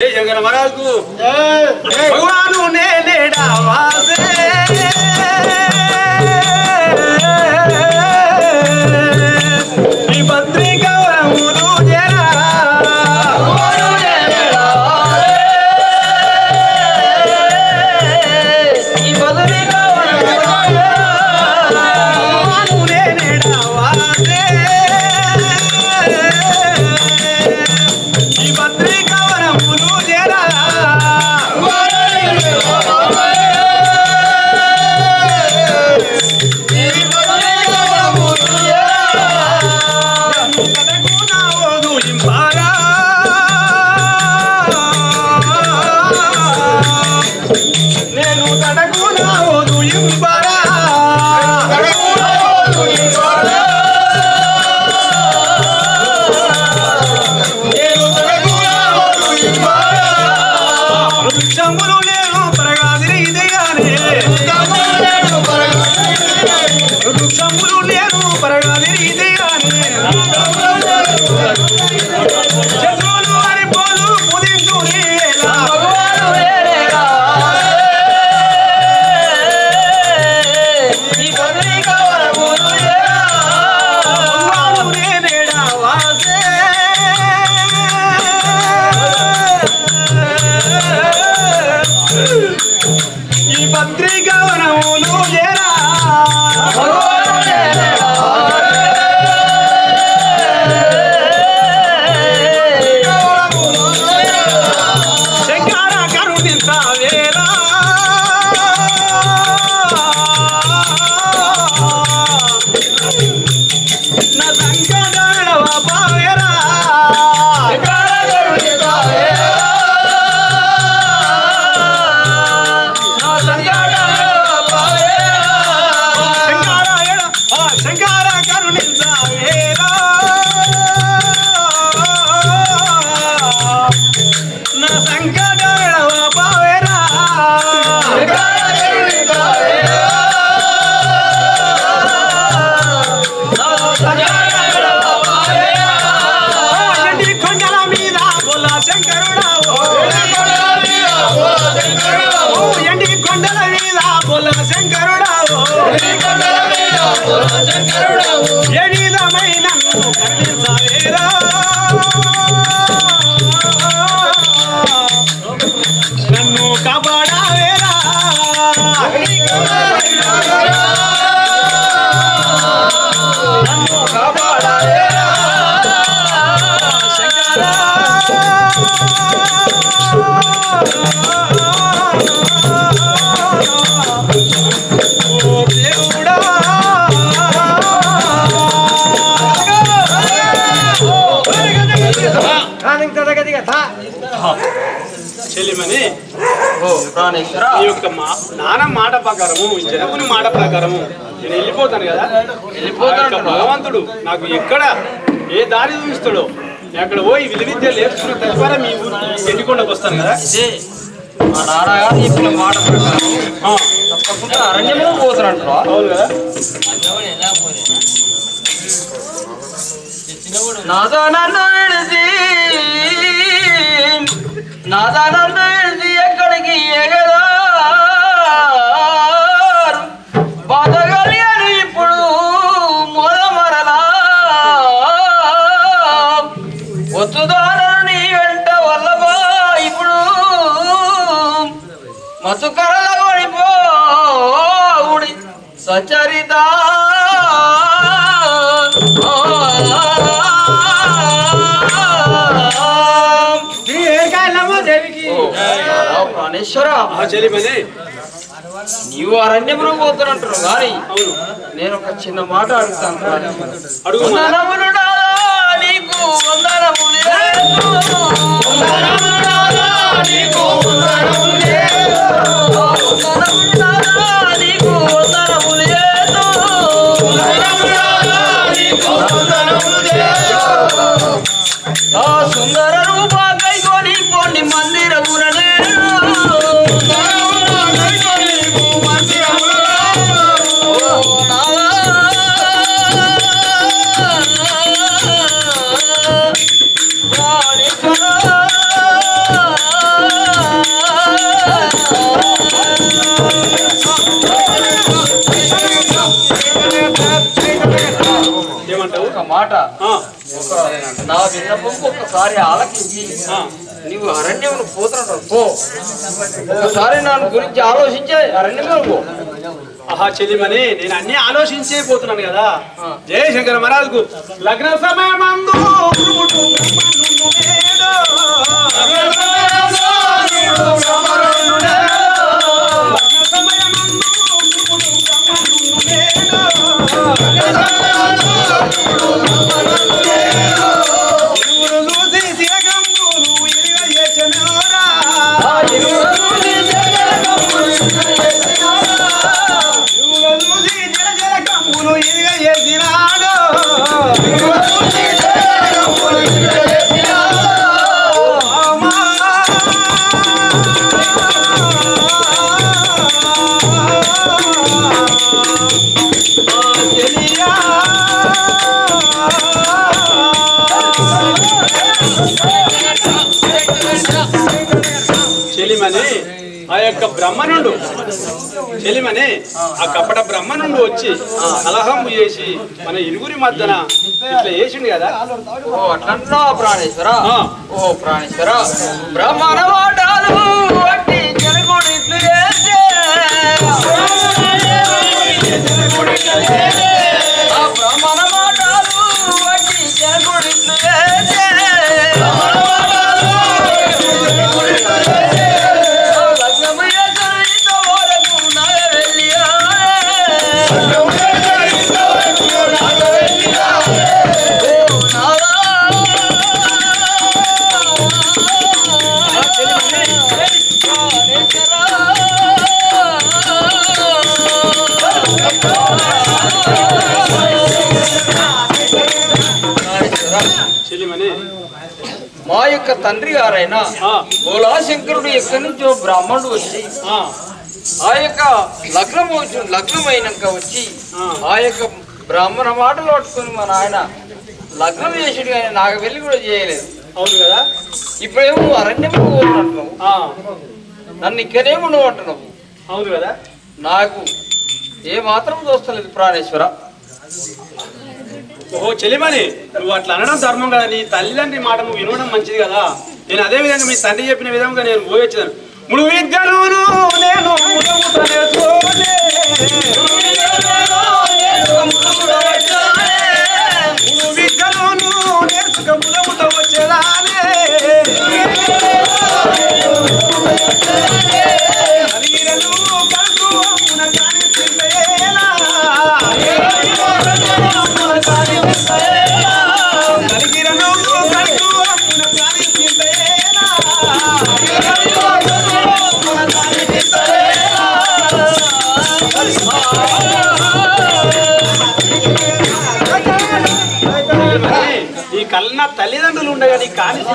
जय जंगल महाराज को भगवान ने लेडा वासे saber చెల్లిమని ఈ యొక్క మా నాన్న మాట ప్రకారము జనకుని మాట ప్రకారము నేను వెళ్ళిపోతాను కదా. వెళ్ళిపోతాను భగవంతుడు నాకు ఎక్కడ ఏ దారి చూపిస్తాడో అక్కడ పోయి విధి విద్య నేర్చుకున్న తద్వారా మీ ఎండికొండకు వస్తాను కదా. మా నాన్నగారు చెప్పిన మాట ప్రకారం తప్పకుండా అరణ్యంలో పోతారంటారు అవును కదా. నాదా నన్ను విడిసి నాదా నన్ను ఎక్కడికి ఎగదా చెల్లిమని నీవు అరణ్యంలో పోతున్నట్టు కానీ నేను ఒక చిన్న మాట అడుగుతాను నీకు సుందర రూపా కైకొని పొండి మందిరమున నా విన్నపం ఒకసారి ఆలకించి ఆ. నీవు అరణ్యమును పోతున్నాడు పో ఒకసారి నన్ను గురించి ఆలోచించే అరణ్యమును పో ఆహా చెల్లిమని నేను అన్ని ఆలోచించే పోతున్నాను కదా. జయ శంకర మహారాజుకు లగ్న సమయమందు సమయమందు చెలిమని ఆ యొక్క బ్రహ్మనుండు చెలిమని ఆ. కపట బ్రహ్మనుండు వచ్చి కలహం చేసి మన ఇరుగురి మధ్యన ఇట్లా వేసిండు కదా? ఓ అట్లంటున్నా ప్రాణేశ్వర. ఓ ప్రాణేశ్వర? బ్రహ్మణ వాటాలు! యొక్క తండ్రి గారైన ఆ, బోలాశంకరుడు ఎక్కడి నుంచో బ్రాహ్మణుడు వచ్చి ఆ, యొక్క లగ్నం వచ్చి లగ్నమైనాక వచ్చి ఆ. యొక్క బ్రాహ్మణ మాటలు పట్టుకుని మా నాయన లగ్నం చేసాడు కానీ నాకు వెళ్ళి కూడా చేయలేదు. అవును కదా? ఇప్పుడేమో అరణ్యము అంటున్నావు నన్ను ఇక్కడేమో నువ్వు అంటున్నావు అవును కదా? నాకు ఏ మాత్రం చూస్తలేదు ప్రాణేశ్వర. ఓహో చెలిమని నువ్వు అట్లా అనడం ధర్మం కదా నీ తల్లిదండ్రి మాట నువ్వు వినడం మంచిది కదా. నేను అదే విధంగా మీ తండ్రి చెప్పిన విధంగా నేను పోయొచ్చాను. ముడు విద్యలును నేను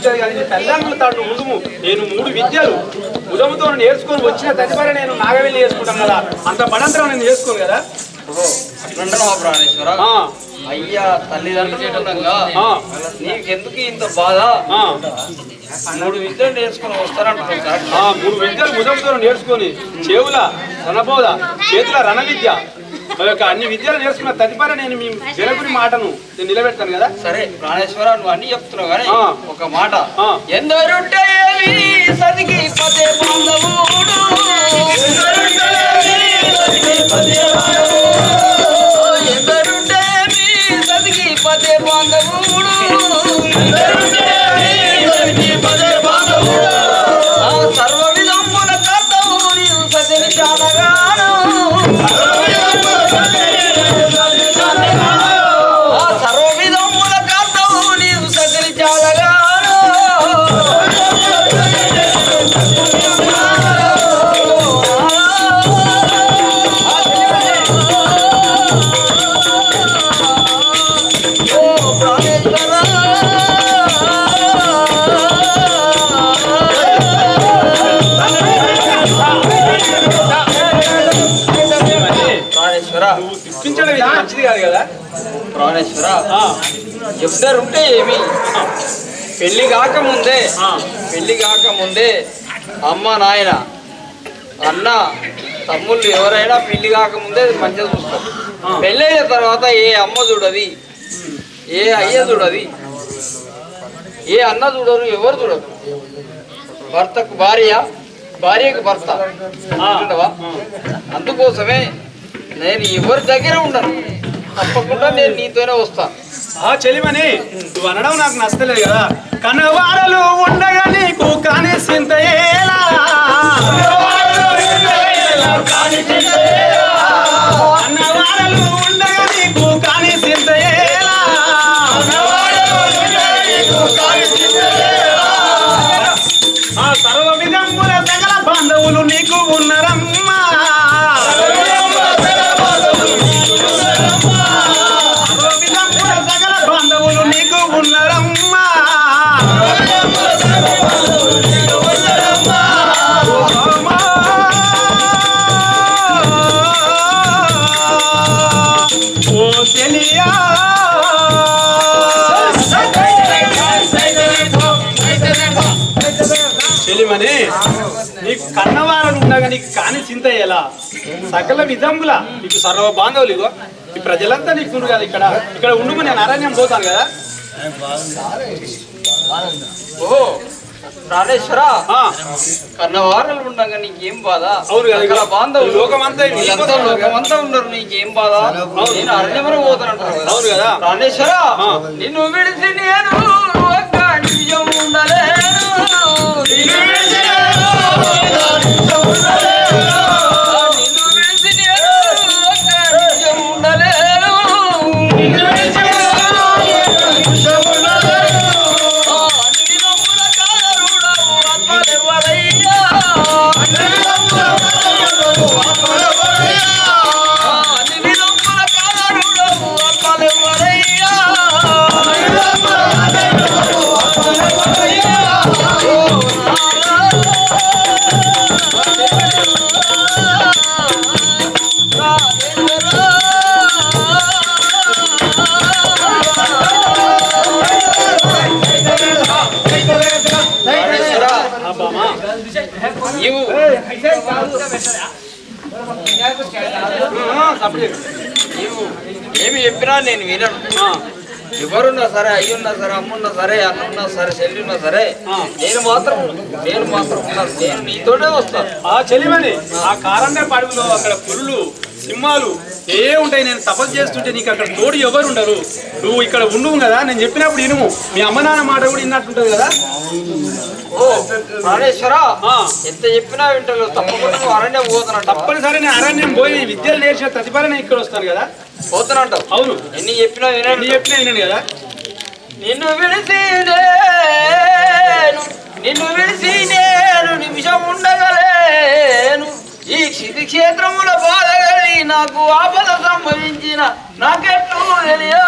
కానిసించదు కానీ తల్లిదండ్రులు తాడు ముదుము నేను మూడు విద్యలు ముదముతో నేర్చుకొని వచ్చిన తదుపరి నేను నాగవెల్లి చేసుకుంటాను కదా. అంత బడంతరం నేను చేసుకోను కదా. ప్రాణేశ్వర? అయ్యా తల్లిదండ్రులు నీకెందుకు ఇంత బాధ? మూడు విద్యలు నేర్చుకుని ఆ, మూడు విద్యలు ముదముతో నేర్చుకొని చెవుల రణబోధ చేతుల రణ విద్య యొక్క అన్ని విద్యలు నేర్చుకున్న తదుపరి నేను మీ జనకుని మాటను నేను నిలబెడతాను కదా సరే ప్రాణేశ్వర నువ్వు అన్ని చెప్తున్నావు కానీ. ఒక మాట. ఎందరుంటే పదే బాంధవుడు ఎందరుంటే పదే బాంధవుడు ఆ, ఇద్దరుంటే ఏమి? పెళ్ళి కాకముందే పెళ్ళి కాకముందే అమ్మ నాయన అన్న తమ్ముళ్ళు ఎవరైనా పెళ్ళి కాకముందే మంచిగా చూస్తారు. పెళ్ళైన తర్వాత ఏ అమ్మ చూడది? ఏ అయ్య చూడది? ఏ అన్న చూడరు ఎవరు చూడరు? భర్తకు భార్య భార్యకు భర్త? అందుకోసమే నేను ఎవరి దగ్గర ఉండను. తప్పకుండా నేను నీతోనే వస్తా. ఆ చెలిమని నువ్వు అనడం నాకు నచ్చలేదు కదా. కన్నవారలు ఉండగా నీకు కానీ సింత ఏలా? ఉండగా నీకు నీకు కన్నవారలు ఉండగా నీకు కాని చింత ఎలా? సకల విధముల నీకు సర్వ బాంధవులు ఇగో ఈ ప్రజలంతా నీకు ఉండు కదా ఇక్కడ. ఇక్కడ ఉండు నేను అరణ్యం పోతాను కదా. ఓ ప్రాణేశ్వరా? ఆ, కన్నవారలు ఉండగా నీకేం బాధ? అవును కదా, బాంధవులు. లోకమంతా లోకమంతా ఉన్నారు నీకేం బాధ? నేను అరణ్యమని పోతానంటారు అవును కదా. ప్రాణేశ్వర ఆ. నిన్ను విడిచి నేను ఒక్క నిమిషం ఏమి చెప్పినా నేను వినను. ఎవరున్నా సరే అయ్యున్నా సరే అమ్మున్నా సరే అన్నున్నా సరే చెల్లిన్నా సరే ఆ. నేను మాత్రం నేను మాత్రం ఉన్నాను. నేను నీతోనే వస్తాను. ఆ చెలిమని ఆ కారండే పడుగులో అక్కడ పురులు సింహాలు ఏ ఉంటాయి నేను తపస్సు చేస్తుంటే నీకు అక్కడ తోడు ఎవరు ఉండరు నువ్వు ఇక్కడ ఉండువు కదా నేను చెప్పినప్పుడు ఇనుము మీ అమ్మ నాన్న మాట కూడా విన్నట్టుంటది కదా? ఓ ప్రాణేశ్వర. ఎంత చెప్పినా వింటలేదు. తప్పకుండా నువ్వు అరణ్యం పోతానంట తప్పనిసరి నేను అరణ్యం పోయి విద్యలు నేర్చిన తదుపరి నేను ఇక్కడ వస్తాను కదా? పోతానంటావు? అవును. ఎన్ని చెప్పినా నీ వినండి చెప్పిన వినండి కదా? నిన్ను విడిసి నేను నిన్ను విడిసి నేను నిమిషం ఉండగలేను. ఈ క్షితి క్షేత్రముల బాధగలి నాకు ఆపద సంభవించిన నాకెట్లు తెలియో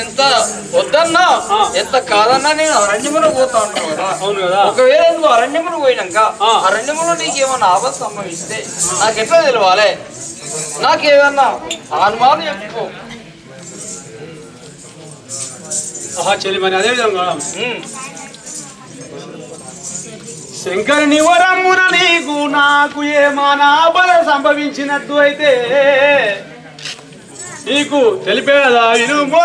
ఎంత వద్దన్నా. ఎంత కాదన్నా నేను అరణ్యమును పోతా ఉంటాను కదా అవును కదా ఒకవేళ నువ్వు అరణ్యమును పోయినాక. అరణ్యములో నీకేమన్నా ఆపద సంభవిస్తే నాకెట్లా తెలవాలి నాకేదన్నా అనుమానం చెప్పుకో ఆహా చెలిమని అదే విధంగా ఉమ్. శంకరుని వరమున నీకు నాకు ఏమానాపద సంభవించినట్టు అయితే నీకు తెలిపేదా ఇనుమో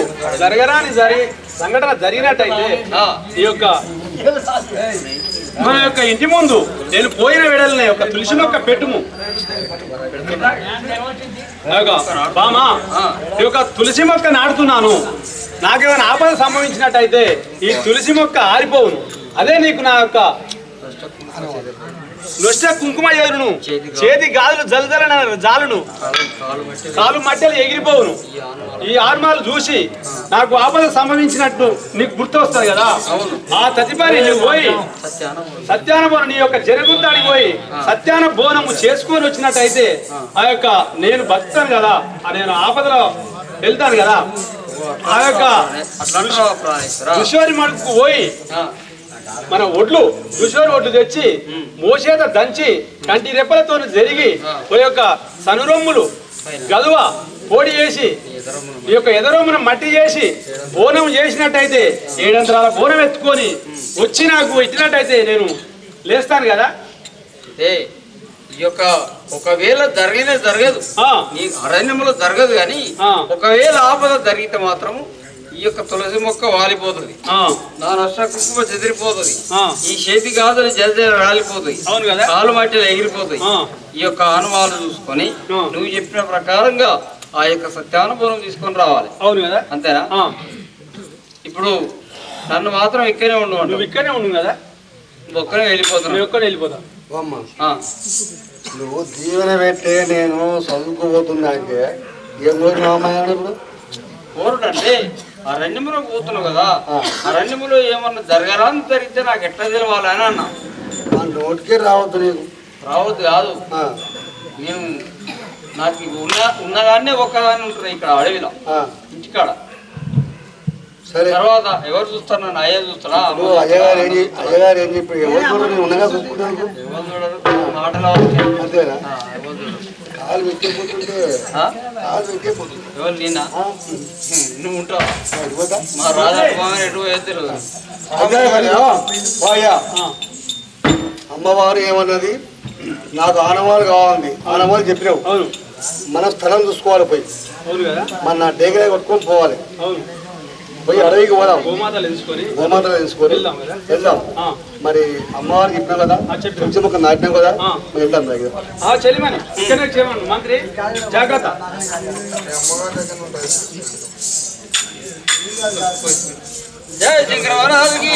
ఒకవేళ నాకు జరగరాని జరి సంఘటన జరిగినట్టయితే ఈ యొక్క మన యొక్క ఇంటి ముందు నేను పోయిన వెడల్ని ఒక తులసి మొక్క పెట్టుము. బామా ఈ యొక్క తులసి మొక్క నాటుతున్నాను. నాకేమైనా ఆపద సంభవించినట్టయితే ఈ తులసి మొక్క ఆరిపోవును. అదే నీకు నా యొక్క నొష్ట కుంకుమ ఎదురును. చేతి గాజులు జలజల జాలును. కాలు మట్టి కాలు మట్టెలు ఎగిరిపోవును. ఈ ఆర్మాలు చూసి నాకు ఆపద సంభవించినట్టు నీకు గుర్తు వస్తుంది కదా? ఆ తదుపరి నువ్వు పోయి సత్యానం బోనం నీ యొక్క జరుగుతానికి పోయి సత్యాన బోనము చేసుకొని వచ్చినట్టయితే ఆ యొక్క నేను బతుకుతాను కదా ఆ నేను ఆపదలో వెళ్తాను కదా. ఆ యొక్క మడుకు పోయి మన ఒడ్లు దుశ్వరి ఒడ్లు తెచ్చి మోసేత దంచి కంటి రెప్పలతో జరిగి ఓ యొక్క సనురొమ్ములు గలువ పొడి చేసి ఈ యొక్క ఎదరోమున మట్టి చేసి బోనం చేసినట్టయితే ఏడంతరాల బోనం ఎత్తుకొని వచ్చి నాకు ఇచ్చినట్టయితే నేను లేస్తాను కదా? ఈ యొక్క ఒకవేళ జరిగినే జరగదు. నీ అరణ్యంలో జరగదు కానీ. ఒకవేళ ఆపద జరిగితే మాత్రము ఈ యొక్క తులసి మొక్క వాలిపోతుంది. ఆ, నా నష్ట కుంకుమ చెదిరిపోతుంది. ఆ. ఈ చేతి గాజులు జల్జల రాలిపోతాయి. అవును కదా? కాలు మట్టిలు ఎగిరిపోతాయి. ఆ. ఈ యొక్క అనుమానాలు చూసుకొని. నువ్వు చెప్పిన ప్రకారంగా ఆ యొక్క సత్యానుభవం తీసుకొని రావాలి. అవును కదా? అంతేనా? ఆ, ఇప్పుడు నన్ను మాత్రం ఇక్కడే నువ్వు ఇక్కడనే ఉండు కదా? నువ్వు ఒక్కనే నువ్వు వెళ్ళిపోతున్నావు ఒక్కడే వెళ్ళిపోతా. అమ్మ ఆ, నువ్వు దీవెన పెట్టే నేను చదువుకోబోతున్నా అంటే ఏం రోజు మామయ్య ఇప్పుడు? కోరుడు అంటే అరణ్యములో పోతున్నావు కదా ఆ. అరణ్యములో ఏమన్నా జరగరాని జరిగితే నాకు ఎట్లా తెలవాలని అన్నా. నోటికే రావద్దు నీకు. రావద్దు కాదు. నేను నాకు ఉన్న ఉన్నదాన్నే ఒక్కదాన్ని ఉంటుంది ఇక్కడ అడవిలో ఇంటికాడ. సరే. తర్వాత ఎవరు చూస్తారు నన్ను? అయ్యే చూస్తారా? అయ్యగారు ఏం చె- అయ్యగారు ఏం చెప్పి ఎవరు చూడరు? నేను ఉండగా చూసుకుంటాను ఎవరు చూడరు? మాటలు. అంతేనా? ఎవరు నేనా నువ్వు ఉంటావు? మా రాజా కుమార్ ఎటు అమ్మవారు ఏమన్నది? నాకు ఆనవాళ్ళు కావాలండి. ఆనవాళ్ళు చెప్పినావు. అవును. మన స్థలం చూసుకోవాలి పోయి. మన నా డేగరే కొట్టుకొని పోవాలి. అవును. పోయి అడవికి పోదాం. గోమాతలు ఎంచుకొని గోమాతలు తీసుకొని వెళ్దాం మరి అమ్మవారికి చెప్పినాం కదా. తులసి మొక్క నాటినాం కదా. మరి వెళ్దాం దగ్గర చేయమను మంత్రి జాగ్రత్త. జై శంకర మహారాజుకి.